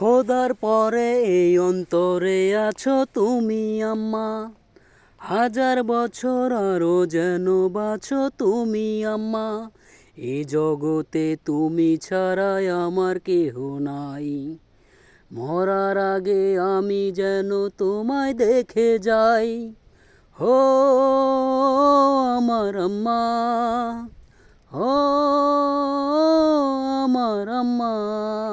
খোদার পরে এই অন্তরে আছো তুমি, আম্মা। হাজার বছর আরও যেন বাছো তুমি, আম্মা। এ জগতে তুমি ছাড়াই আমার কেহ নাই। মরার আগে আমি যেন তোমায় দেখে যাই। হো, আমার আম্মা। হো, আমার আম্মা।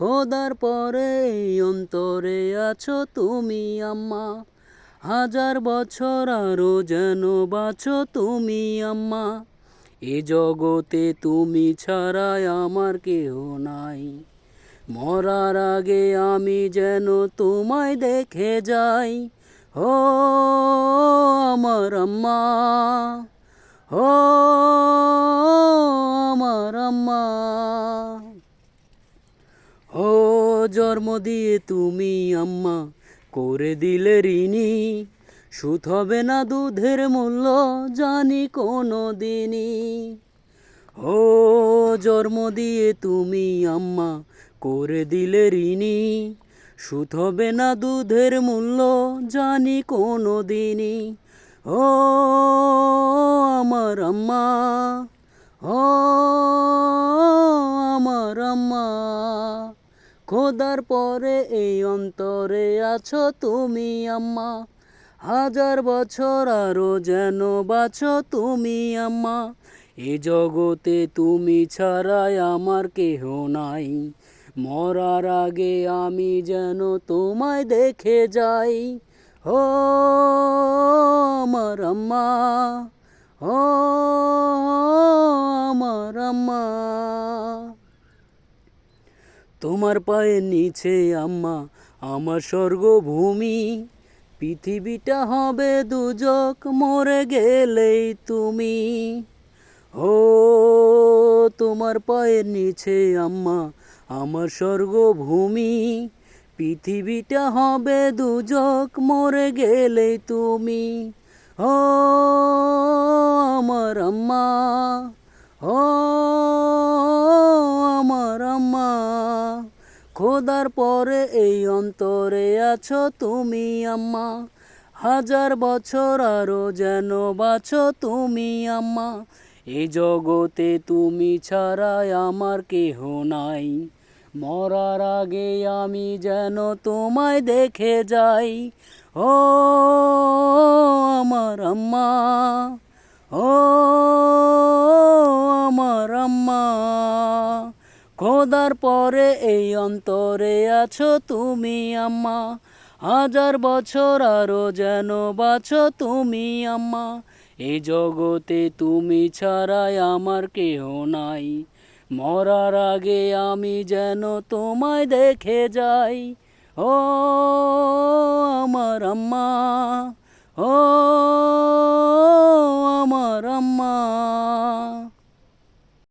খোদার পরে অন্তরে আছো তুমি আম্মা। হাজার বছর আরও যেন বাছো তুমি আম্মা। এ জগতে তুমি ছাড়াই আমার কেহ নাই। মরার আগে আমি যেন তোমায় দেখে যাই। ও আমার আম্মা, ও জন্ম দিয়ে তুমি আম্মা করে দিলে ঋণী। সুদ হবে না দুধের মূল্য, জানি কোনো দিনই ও জন্ম দিয়ে তুমি আম্মা করে দিলে ঋণী। সুদ হবে না দুধের মূল্য, জানি কোনো দিনই ও আমার আম্মা, ও আমার আম্মা। খোদার পরে এই অন্তরে আছো তুমি, আম্মা। হাজার বছর আরও যেন বাছো তুমি, আম্মা। এ জগতে তুমি ছাড়াই আমার কেহ নাই। মরার আগে আমি যেন তোমায় দেখে যাই। ও আমার আম্মা, ও আমার আম্মা। তোমার পায়ের নিচে আম্মা, আমার স্বর্গভূমি। পৃথিবীটা হবে দুজক, মরে গেলেই তুমি। ও, তোমার পায়ের নিচে আম্মা, আমার স্বর্গভূমি। পৃথিবীটা হবে দুজক, মরে গেলেই তুমি। ও, আমার আম্মা, ও, আমার আম্মা। খোদার পরে এই অন্তরে আছো তুমি, আম্মা। হাজার বছর আরও যেন বাছো তুমি, আম্মা। এই জগতে তুমি ছাড়াই আমার কেহ নাই। মরার আগে আমি যেন তোমায় দেখে যাই। ও আমার আম্মা, ও খোদার পরে এই অন্তরে আছো তুমি, আম্মা। হাজার বছর আরও যেন বাছো তুমি, আম্মা। এই জগতে তুমি ছাড়াই আমার কেহ নাই। মরার আগে আমি যেন তোমায় দেখে যাই। ও আমার আম্মা, ও